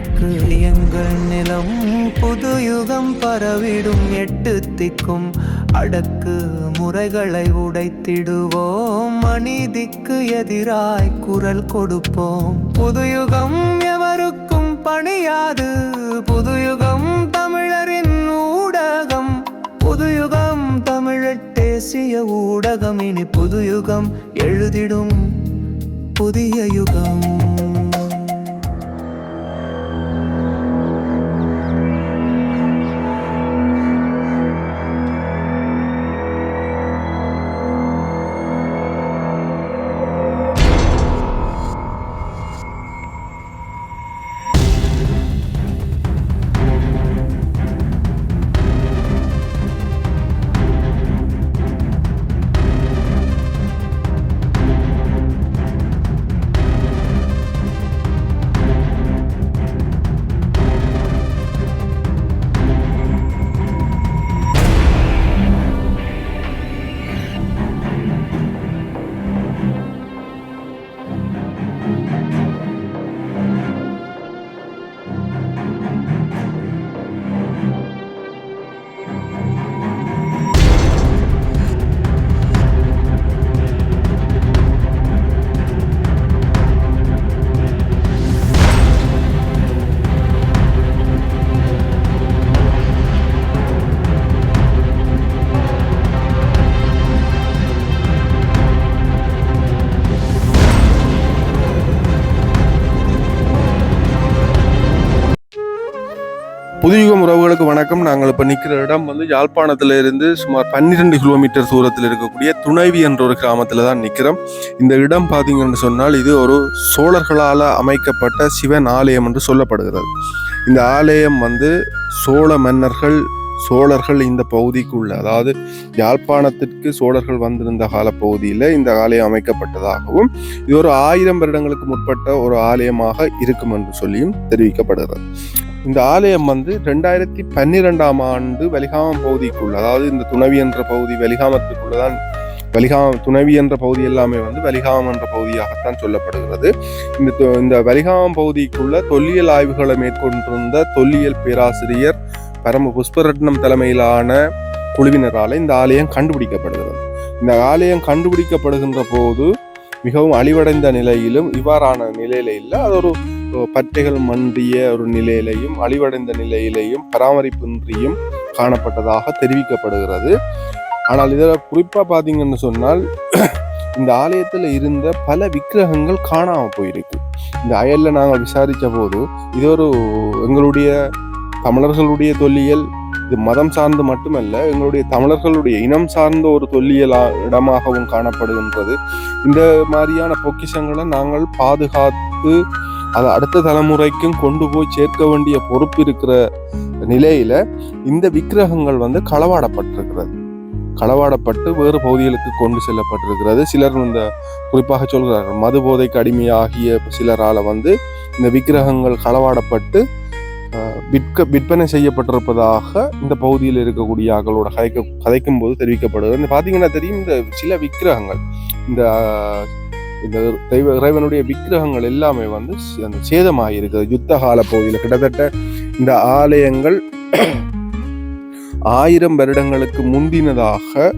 கிழக்கு எங்கள் நிலம் புது யுகம் பரவிடும் எட்டு திக்கும் அடக்கு முறைகளை உடைத்திடுவோம். மனிதிக்கு எதிராய் குரல் கொடுப்போம். புது யுகம் எவருக்கும் பணியாது. புது யுகம் தமிழரின் ஊடகம். புது யுகம் தமிழர் தேசிய ஊடகம். இனி புது யுகம் எழுதிடும் புதிய யுகம். வணக்கம். நாங்கள் இப்போ நிற்கிற இடம் வந்து யாழ்ப்பாணத்தில் இருந்து சுமார் பன்னிரெண்டு கிலோமீட்டர் தூரத்தில் இருக்கக்கூடிய துணைவி என்ற ஒரு கிராமத்தில் தான் நிற்கிறோம் இந்த இடம் பார்த்தீங்கன்னு சொன்னால் இது ஒரு சோழர்களால் அமைக்கப்பட்ட சிவன் ஆலயம் என்று சொல்லப்படுகிறது. இந்த ஆலயம் வந்து சோழ மன்னர்கள் சோழர்கள் இந்த பகுதிக்குள்ள அதாவது யாழ்ப்பாணத்திற்கு சோழர்கள் வந்திருந்த கால பகுதியில் இந்த ஆலயம் அமைக்கப்பட்டதாகவும் இது ஒரு ஆயிரம் வருடங்களுக்கு முற்பட்ட ஒரு ஆலயமாக இருக்கும் என்று சொல்லியும் தெரிவிக்கப்படுகிறது. இந்த ஆலயம் வந்து ரெண்டாயிரத்தி பன்னிரெண்டாம் ஆண்டு வலிகாமம் பகுதிக்குள்ள அதாவது இந்த துணவி என்ற பகுதி வலிகாமத்துக்குள்ள தான் வலிகாமம் துணவி என்ற பகுதி எல்லாமே வந்து வலிகாமம் என்ற பகுதியாகத்தான் சொல்லப்படுகிறது. இந்த தொ- இந்த வலிகாமம் பகுதிக்குள்ள தொல்லியல் ஆய்வுகளை மேற்கொண்டிருந்த தொல்லியல் பேராசிரியர் பரம புஷ்பரட்னம் தலைமையிலான குழுவினரால் இந்த ஆலயம் கண்டுபிடிக்கப்படுகிறது. இந்த ஆலயம் கண்டுபிடிக்கப்படுகின்ற போது மிகவும் அழிவடைந்த நிலையிலும் இவ்வாறான நிலையில இல்லை அது ஒரு பட்டைகள் மண்டிய ஒரு நிலையிலையும் அழிவடைந்த நிலையிலையும் பராமரிப்பின்றியும் காணப்பட்டதாக தெரிவிக்கப்படுகிறது. ஆனால் இதில் குறிப்பாக பார்த்தீங்கன்னு சொன்னால் இந்த ஆலயத்தில் இருந்த பல விக்கிரகங்கள் காணாமல் போயிருக்கு. இந்த அயலில் நாங்கள் விசாரித்த போது இது ஒரு எங்களுடைய தமிழர்களுடைய தொல்லியல் இது மதம் சார்ந்து மட்டுமல்ல எங்களுடைய தமிழர்களுடைய இனம் சார்ந்த ஒரு தொல்லியல் இடமாகவும் காணப்படுகின்றது. இந்த மாதிரியான பொக்கிஷங்களை நாங்கள் பாதுகாத்து அதை அடுத்த தலைமுறைக்கும் கொண்டு போய் சேர்க்க வேண்டிய பொறுப்பு இருக்கிற நிலையில இந்த விக்கிரகங்கள் வந்து களவாடப்பட்டிருக்கிறது. களவாடப்பட்டு வேறு பகுதிகளுக்கு கொண்டு செல்லப்பட்டிருக்கிறது. சிலர் இந்த குறிப்பாக சொல்கிறார்கள் மது போதைக்கு அடிமையாகிய சிலரால் வந்து இந்த விக்கிரகங்கள் களவாடப்பட்டு விற்க விற்பனை செய்யப்பட்டிருப்பதாக இந்த பகுதியில் இருக்கக்கூடிய ஆக்களோட கதைக்க கதைக்கும் போது தெரிவிக்கப்படுகிறது. இந்த பார்த்தீங்கன்னா தெரியும் இந்த சில விக்கிரகங்கள் இந்த இந்த தெய்வ இறைவனுடைய விக்கிரகங்கள் எல்லாமே வந்து அந்த சேதமாக இருக்குது யுத்த கால பகுதியில் கிட்டத்தட்ட இந்த ஆலயங்கள் ஆயிரம் வருடங்களுக்கு முந்தினதாக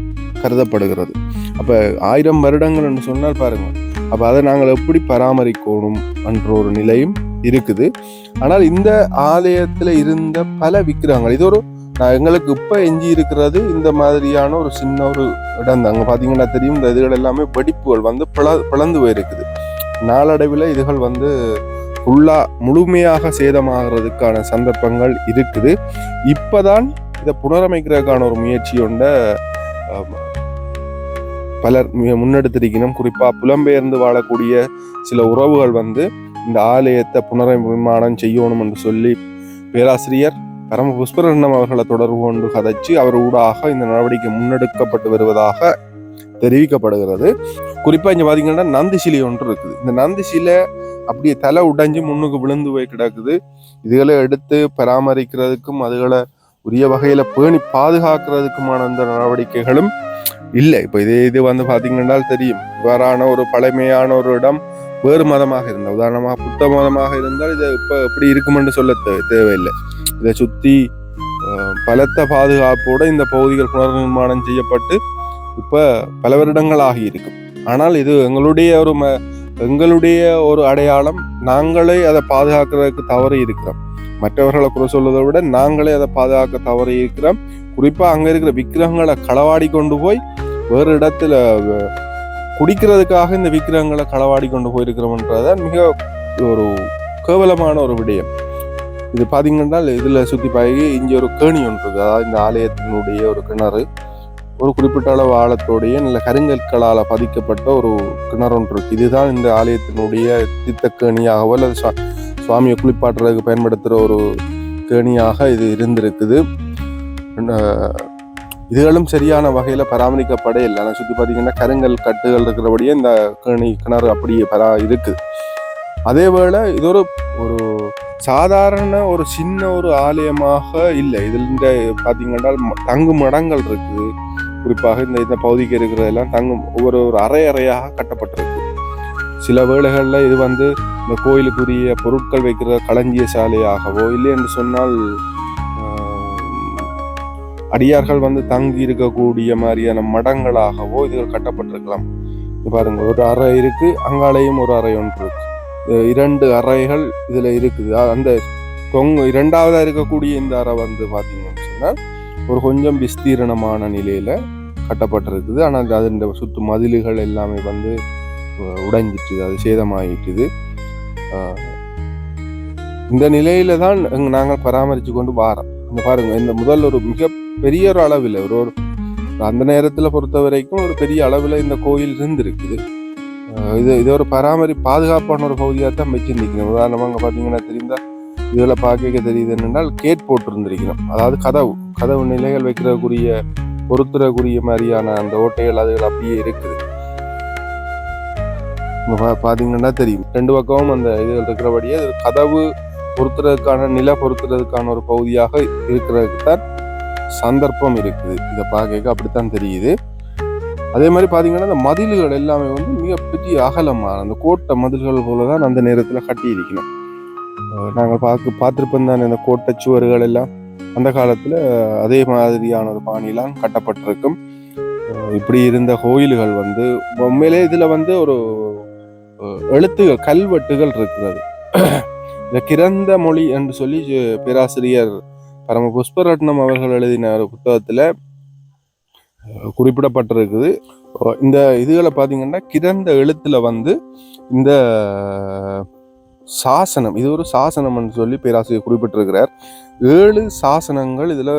கருதப்படுகிறது. அப்போ ஆயிரம் வருடங்கள் என்று சொன்னால் பாருங்கள் அப்போ அதை நாங்கள் எப்படி பராமரிக்கணும் என்ற ஒரு நிலையும் இருக்குது. ஆனால் இந்த ஆலயத்தில் இருந்த பல விக்கிரகங்கள் இது ஒரு எங்களுக்கு இப்போ எஞ்சி இருக்கிறது இந்த மாதிரியான ஒரு சின்ன ஒரு இடம் அங்கே பார்த்தீங்கன்னா தெரியும் இந்த இதுகள் எல்லாமே வெடிப்புகள் வந்து பிள பிளந்து போயிருக்குது. நாளடைவில் இதுகள் வந்து ஃபுல்லாக முழுமையாக சேதமாகிறதுக்கான சந்தர்ப்பங்கள் இருக்குது. இப்பதான் இதை புனரமைக்கிறதுக்கான ஒரு முயற்சி பலர் மிக முன்னெடுத்திருக்கணும். குறிப்பாக புலம்பெயர்ந்து வாழக்கூடிய சில உறவுகள் வந்து இந்த ஆலயத்தை புனரநிர்மாணம் செய்யணும் என்று சொல்லி பேராசிரியர் பரம புஷ்பரண்ணம் அவர்களை தொடர்பு கொண்டு கதைச்சு அவர் ஊடாக இந்த நடவடிக்கை முன்னெடுக்கப்பட்டு வருவதாக தெரிவிக்கப்படுகிறது. குறிப்பாக இங்கே பார்த்தீங்கன்னா நந்தி சிலை ஒன்று இருக்குது. இந்த நந்தி சிலை அப்படியே தலை உடைஞ்சு முன்னுக்கு விழுந்து போய் கிடக்குது. இதுகளை எடுத்து பராமரிக்கிறதுக்கும் அதுகளை உரிய வகையில் பேணி பாதுகாக்கிறதுக்குமான அந்த நடவடிக்கைகளும் இல்லை. இப்போ இதே இது வந்து பார்த்தீங்கன்னா தெரியும். இவ்வாறான ஒரு பழமையான ஒரு இடம் வேறு மதமாக இருந்தால் உதாரணமாக புத்த மதமாக இருந்தால் இதை இப்போ எப்படி இருக்குமென்று சொல்ல தேவை தேவையில்லை. இதை சுற்றி பலத்த பாதுகாப்போடு இந்த பகுதிகள் புனர்நிர்மாணம் செய்யப்பட்டு இப்போ பல வருடங்களாக இருக்கும் ஆனால் இது எங்களுடைய ஒரு ம எங்களுடைய ஒரு அடையாளம். நாங்களே அதை பாதுகாக்கிறதுக்கு தவறி இருக்கிறோம். மற்றவர்களை குறை சொல்வதை விட நாங்களே அதை பாதுகாக்க தவறி இருக்கிறோம். குறிப்பாக அங்கே இருக்கிற விக்கிரகங்களை களவாடி கொண்டு போய் வேறு இடத்துல குடிக்கிறதுக்காக இந்த விக்கிரகங்களை களவாடி கொண்டு போயிருக்கிறோம்ன்றதான் மிக ஒரு கேவலமான ஒரு விடயம். இது பார்த்தீங்கன்னா இதில் சுற்றி பழகி இங்கே ஒரு கேணி ஒன்று இருக்குது அதாவது இந்த ஆலயத்தினுடைய ஒரு கிணறு. ஒரு குறிப்பிட்ட அளவு ஆழத்தோடைய நல்ல கருங்கற்களால் பதிக்கப்பட்ட ஒரு கிணறு ஒன்று இருக்குது இதுதான் இந்த ஆலயத்தினுடைய தித்த கேணியாகவோ அல்லது சுவா- சுவாமியை குளிப்பாட்டுறதுக்கு பயன்படுத்துகிற ஒரு கேணியாக இது இருந்திருக்குது. இதுகளும் சரியான வகையில் பராமரிக்கப்பட இல்லை. ஆனால் சுற்றி பார்த்தீங்கன்னா கருங்கல் கட்டுகள் இருக்கிறபடியே இந்த கேணி கிணறு அப்படியே பரா இருக்குது அதே வேளை இது ஒரு ஒரு சாதாரண ஒரு சின்ன ஒரு ஆலயமாக இல்லை. இதில் இந்த பார்த்தீங்கன்னா தங்கும் மடங்கள் இருக்குது. குறிப்பாக இந்த இந்த பகுதிக்கு இருக்கிறதெல்லாம் தங்கும் ஒவ்வொரு ஒரு அறை அறையாக கட்டப்பட்டிருக்கு. சில வேளைகளில் இது வந்து இந்த கோயிலுக்குரிய பொருட்கள் வைக்கிற களஞ்சிய சாலையாகவோ இல்லை என்று சொன்னால் அடியார்கள் வந்து தங்கி இருக்கக்கூடிய மாதிரியான மடங்களாகவோ இதுகள் கட்டப்பட்டிருக்கலாம். பாருங்கள் ஒரு அறை இருக்குது அங்காலையும் ஒரு அறை ஒன்று இருக்குது இரண்டு அறைகள் இதில் இருக்குது. அந்த தொங்கு இரண்டாவதாக இருக்கக்கூடிய இந்த அறை வந்து பார்த்தீங்கன்னு சொன்னால் ஒரு கொஞ்சம் விஸ்தீரணமான நிலையில் கட்டப்பட்டிருக்குது. ஆனால் அதன் சுத்து மதில்கள் எல்லாமே வந்து உடைஞ்சிட்டுது அது சேதமாகிட்டுது இந்த நிலையில தான் எங்க- நாங்கள் பராமரித்து கொண்டு வாரோம். இந்த பாருங்க இந்த முதல் ஒரு மிக பெரிய ஒரு அளவில் ஒரு ஒரு அந்த நேரத்தில் பொறுத்த வரைக்கும் ஒரு பெரிய அளவில் இந்த கோயில் இருந்திருக்குது. இது இது ஒரு பராமரி பாதுகாப்பான ஒரு பகுதியாக தான் வச்சிருந்திருக்கணும் உதாரணமாக அங்கே பார்த்தீங்கன்னா தெரிந்தா இதில் பார்க்க தெரியுது என்னென்னால் கேட் போட்டிருந்திருக்கணும் அதாவது கதவு கதவு நிலைகள் வைக்கிறக்கூடிய பொருத்துறக்கூடிய மாதிரியான அந்த ஓட்டைகள் அதுகள் அப்படியே இருக்குது. பார்த்தீங்கன்னா தெரியும். ரெண்டு பக்கமும் அந்த இதுகள் இருக்கிறபடியே அது கதவு பொருத்துறதுக்கான நில பொருத்துறதுக்கான ஒரு பகுதியாக இருக்கிறதுக்கு தான் சந்தர்ப்பம் இருக்குது. இதை பார்க்க அப்படித்தான் தெரியுது. அதே மாதிரி பார்த்தீங்கன்னா அந்த மதில்கள் எல்லாமே வந்து மிகப்பெரிய அகலமான அந்த கோட்டை மதில்கள் போல தான் அந்த நேரத்தில் கட்டி இருக்கணும் நாங்கள் பார்க்க பார்த்துருப்போம் தானே அந்த கோட்டை சுவர்கள் எல்லாம். அந்த காலத்தில் அதே மாதிரியான ஒரு பாணியெலாம் கட்டப்பட்டிருக்கும். இப்படி இருந்த கோயில்கள் வந்து உண்மையிலே இதில் வந்து ஒரு எழுத்துகள் கல்வெட்டுகள் இருக்கிறது. இந்த கிரந்த மொழி என்று சொல்லி பேராசிரியர் பரம புஷ்பரட்னம் அவர்கள் எழுதின ஒரு புத்தகத்தில் குறிப்பிடப்பட்டிருக்குது. இந்த இதுகளை பார்த்தீங்கன்னா கிடந்த எழுத்தில் வந்து இந்த சாசனம் இது ஒரு சாசனம்னு சொல்லி பேராசிரியர் குறிப்பிட்டிருக்கிறார். ஏழு சாசனங்கள் இதில்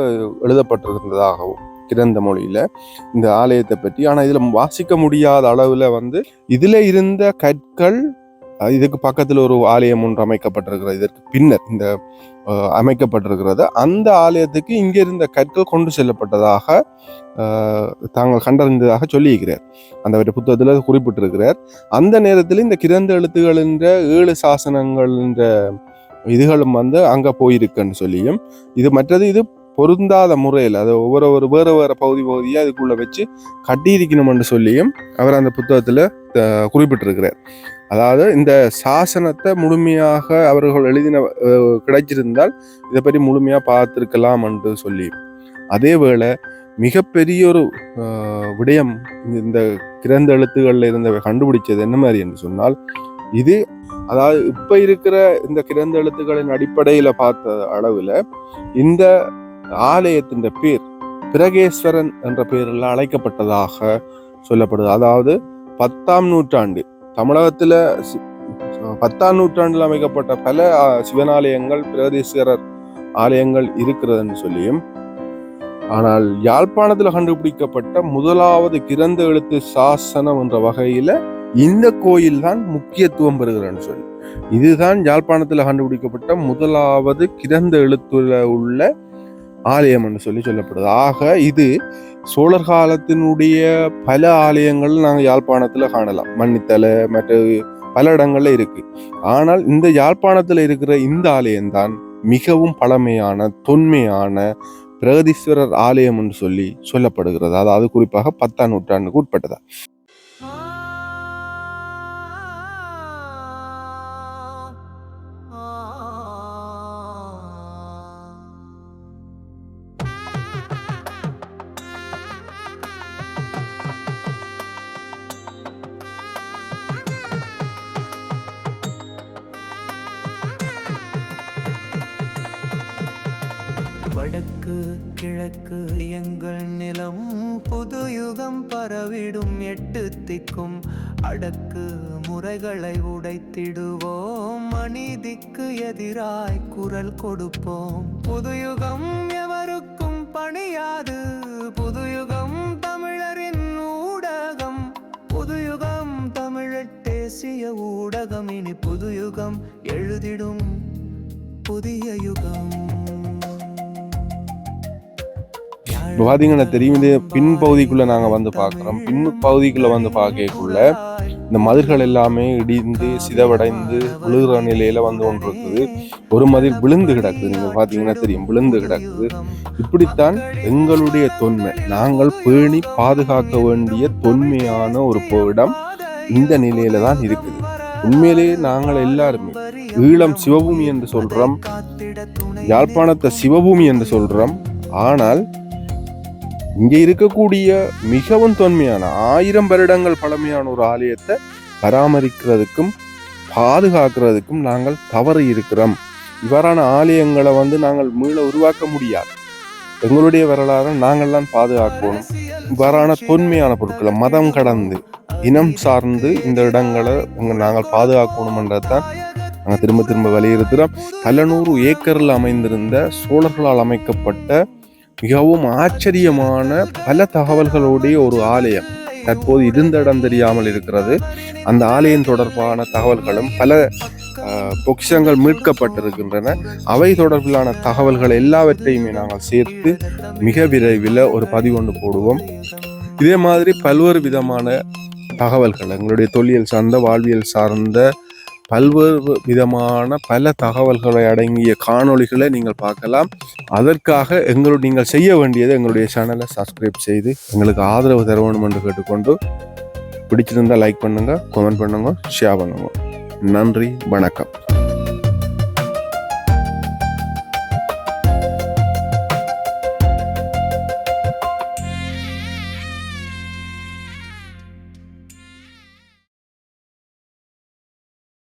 எழுதப்பட்டிருந்ததாகவும் கிரந்த மொழியில் இந்த ஆலயத்தை பற்றி. ஆனால் இதில் வாசிக்க முடியாத அளவில் வந்து இதில் இருந்த கற்கள் இதுக்கு பக்கத்தில் ஒரு ஆலயம் ஒன்று அமைக்கப்பட்டிருக்கிறது இதற்கு பின்னர் இந்த அமைக்கப்பட்டிருக்கிறது. அந்த ஆலயத்துக்கு இங்கே இருந்த கற்கள் கொண்டு செல்லப்பட்டதாக தாங்கள் கண்டறிந்ததாக சொல்லியிருக்கிறார். அந்த புத்தகத்தில் குறிப்பிட்டிருக்கிறார். அந்த நேரத்தில் இந்த கிரந்த எழுத்துகள் என்ற ஏழு சாசனங்கள் என்ற இதுகளும் வந்து அங்கே போயிருக்குன்னு சொல்லியும் இது மற்றது இது பொருந்தாத முறையில் அதை ஒவ்வொரு ஒரு வேறு வேறு பகுதி பகுதியாக அதுக்குள்ளே வச்சு கட்டியிருக்கணும்னு சொல்லியும் அவர் அந்த புத்தகத்தில் குறிப்பிட்டிருக்கிறார் அதாவது இந்த சாசனத்தை முழுமையாக அவர்கள் எழுதின கிடைச்சிருந்தால் இதை பற்றி முழுமையாக பார்த்துருக்கலாம் என்று சொல்லி. அதே வேளை மிகப்பெரிய ஒரு விடயம் இந்த கிரந்த எழுத்துக்களில் இருந்த கண்டுபிடிச்சது என்ன மாதிரி என்று சொன்னால் இது அதாவது இப்போ இருக்கிற இந்த கிரந்த எழுத்துக்களின் அடிப்படையில் பார்த்த அளவில் இந்த ஆலயத்தின் பேர் பிரகேஸ்வரன் என்ற பெயரில் அழைக்கப்பட்டதாக சொல்லப்படுது. அதாவது பத்தாம் நூற்றாண்டு. தமிழகத்தில் பத்தாம் நூற்றாண்டில் அமைக்கப்பட்ட பல சிவனாலயங்கள் பிரகதீஸ்வரர் ஆலயங்கள் இருக்கிறதுன்னு சொல்லியும் ஆனால் யாழ்ப்பாணத்தில் கண்டுபிடிக்கப்பட்ட முதலாவது கிரந்த எழுத்து சாசனம் என்ற வகையில் இந்த கோயில் தான் முக்கியத்துவம் பெறுகிறன்னு சொல்லி. இதுதான் யாழ்ப்பாணத்தில் கண்டுபிடிக்கப்பட்ட முதலாவது கிரந்த எழுத்துல உள்ள ஆலயம் என்று சொல்லி சொல்லப்படுது. ஆக இது சோழர் காலத்தினுடைய பல ஆலயங்கள் நாங்கள் யாழ்ப்பாணத்தில் காணலாம். மன்னித்தலை மற்ற பல இடங்களில் இருக்குது ஆனால் இந்த யாழ்ப்பாணத்தில் இருக்கிற இந்த ஆலயம்தான் மிகவும் பழமையான தொன்மையான பிரகதீஸ்வரர் ஆலயம் என்று சொல்லி சொல்லப்படுகிறது. அதாவது குறிப்பாக பத்தாம் நூற்றாண்டுக்கு உட்பட்டதா. வடக்கு கிழக்கு எங்கள் நிலம் புது யுகம் பரவிடும் எட்டு திக்கும். அடக்கு முறைகளை உடைத்திடுவோம் அநீதிக்கு எதிராய் குரல் கொடுப்போம். புதுயுகம் எவருக்கும் பணியாது புதுயுகம் தமிழரின் ஊடகம். புதுயுகம் தமிழர் தேசிய ஊடகம் இனி புதுயுகம் எழுதிடும் புதிய யுகம். இப்போ பார்த்தீங்கன்னா தெரியும் இது பின் நாங்கள் வந்து பார்க்குறோம் பின் பகுதிக்குள்ளே வந்து பார்க்கக்குள்ள இந்த மதில்கள் எல்லாமே இடிந்து சிதவடைந்து விழுகிற நிலையில வந்து ஒன்று இருக்குது ஒரு மதில் விழுந்து கிடக்குது நீங்க பார்த்தீங்கன்னா தெரியும். விழுந்து கிடக்குது. இப்படித்தான் எங்களுடைய தொன்மை. நாங்கள் பேணி பாதுகாக்க வேண்டிய தொன்மையான ஒரு இடம் இந்த நிலையில தான் இருக்குது. உண்மையிலேயே நாங்கள் எல்லாருமே ஈழம் சிவபூமி என்று சொல்றோம் யாழ்ப்பாணத்தை சிவபூமி என்று சொல்றோம். ஆனால் இங்கே இருக்கக்கூடிய மிகவும் தொன்மையான ஆயிரம் வருடங்கள் பழமையான ஒரு ஆலயத்தை பராமரிக்கிறதுக்கும் பாதுகாக்கிறதுக்கும் நாங்கள் தவறு இருக்கிறோம். இவ்வாறான ஆலயங்களை வந்து நாங்கள் மீள உருவாக்க முடியாது. எங்களுடைய வரலாறை நாங்கள்லாம் பாதுகாக்கணும். இவ்வாறான தொன்மையான பொருட்களை மதம் கடந்து இனம் சார்ந்து இந்த இடங்களை நாங்கள் பாதுகாக்கணுமன்றது தான் நாங்கள் திரும்ப திரும்ப வலியுறுத்துகிறோம் பல நூறு ஏக்கரில் அமைந்திருந்த சோழர்களால் அமைக்கப்பட்ட மிகவும் ஆச்சரியமான பல தகவல்களுடைய ஒரு ஆலயம். தற்போது இருந்த இடம் தெரியாமல் இருக்கிறது. அந்த ஆலயம் தொடர்பான தகவல்களும் பல அஹ், பொக்கிஷங்கள் மீட்கப்பட்டிருக்கின்றன. அவை தொடர்பிலான தகவல்கள் எல்லாவற்றையுமே நாங்கள் சேர்த்து மிக விரைவில் ஒரு பதிவு ஒன்று போடுவோம். இதே மாதிரி பல்வேறு விதமான தகவல்கள் எங்களுடைய தொல்லியல் சார்ந்த வாழ்வியல் சார்ந்த பல்வேறு விதமான பல தகவல்களை அடங்கிய காணொளிகளை நீங்கள் பார்க்கலாம். அதற்காக எங்களுடைய நீங்கள் செய்ய வேண்டியது எங்களுடைய சேனலை சப்ஸ்கிரைப் செய்து எங்களுக்கு ஆதரவு தர வேண்டும் என்று கேட்டுக்கொண்டு பிடிச்சிருந்தா லைக் பண்ணுங்க கமெண்ட் பண்ணுங்க ஷேர் பண்ணுங்க. நன்றி வணக்கம்.